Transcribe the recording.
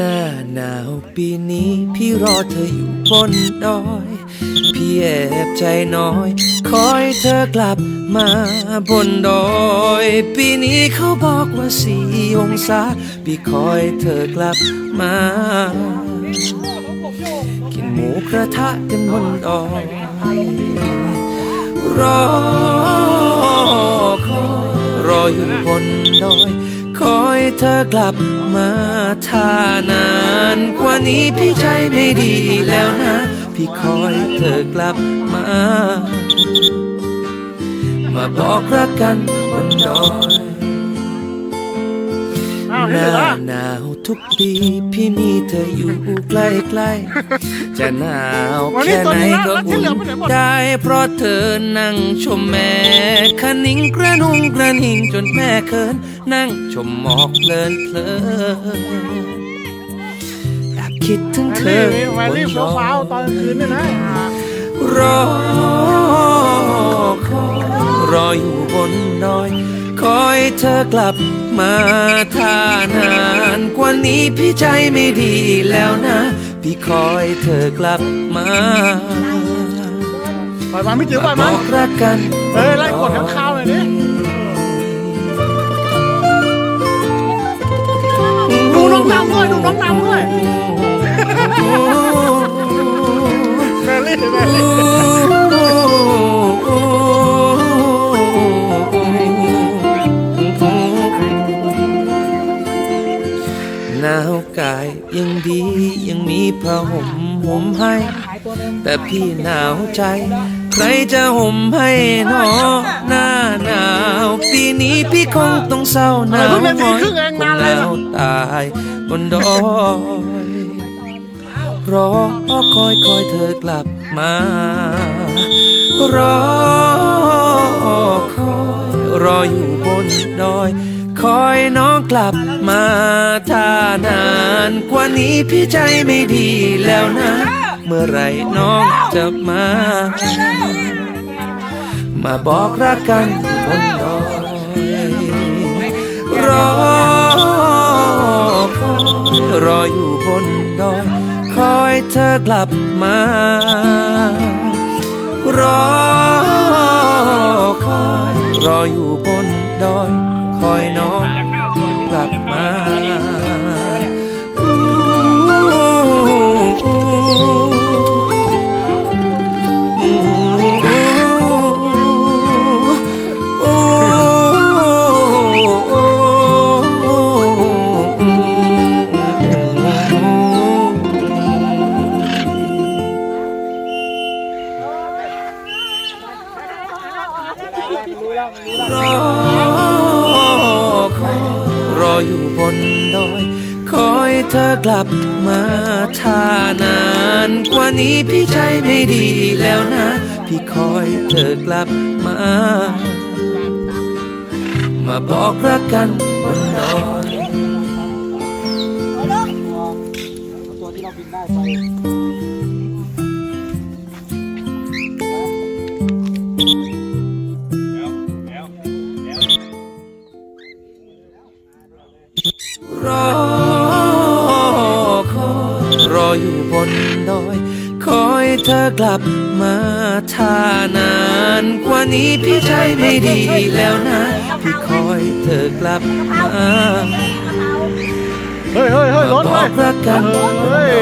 น้าหนาวปีนี้พี่รอเธออยู่บนดอย พี่แอบใจน้อย คอยเธอกลับมาบนดอย ปีนี้เขาบอกว่าสี่องศา พี่คอยเธอกลับมา กินหมูกระทะกันบนดอย รอคอยรออยู่บนดอย คอยเธอกลับมา ถ้านานกว่านี้พี่ใจไม่ดีแล้วนะ พี่คอยเธอกลับมา มาบอกรักกันบนดอยอ้าว หน้าหนาวทุกปีพี่มีเธออยู่ใกล้ๆจะหนาวแค่ไหนก็อุ่นได้เพราะเธอนั่งชมแม่คะนิ้งกระนุงกระนิ่งจนแม่เคินนั่งชมหมอกเพลินเพลินแอบคิดถึงเธอแมรี่บนดฟ้าวอยๆตอนคืนนี่นะรอคอยรออยู่บนดอย คอยเธอกลับมาถ้านานกว่านี้พี่ใจไม่ดีแล้วนะ พี่คอยเธอกลับมาปล่อยมันไม่จิ๋วปล่อยบมันอกรักกันเฮ้ยไล่กดข้างคาวเลยนี่ดูน้องนำด้วยดูน้องนำด้วยแมรี่แมรี่หน ยังดียังมีผ้าห่มห่มให้ แต่พี่หนาวใจ ใครจะห่มให้หนอหน้าหนาว ปีนี้พี่คงต้องเศร้าหนาวหน่อยคงแล้วตายบนดอยรอคอยคอยเธอกลับมารอคอยรออยู่บนดอย คอยน้องกลับมาถ้านานกว่านี้พี่ใจไม่ดีแล้วนะ เมื่อไรน้องจะมา มาบอกรักกันบนดอยรอรออยู่บนดอยคอยเธอกลับมารอ รอคอยรออยู่บนดอย คอยเธอกลับมาถ้านานกว่านี้พี่ใจไม่ดีแล้วนะ พี่คอยเธอกลับมา มาบอกรักกันบนดอยร อคอยรออยู่บนดอย คอยเธอกลับมาถ้านานกว่านี้พี่ใจไม่ดีแล้วนะ พี่คอยเธอกลับมาเฮ้ยเฮ้ยเฮ้ยรถบเลอย กรักกัน เฮ้ย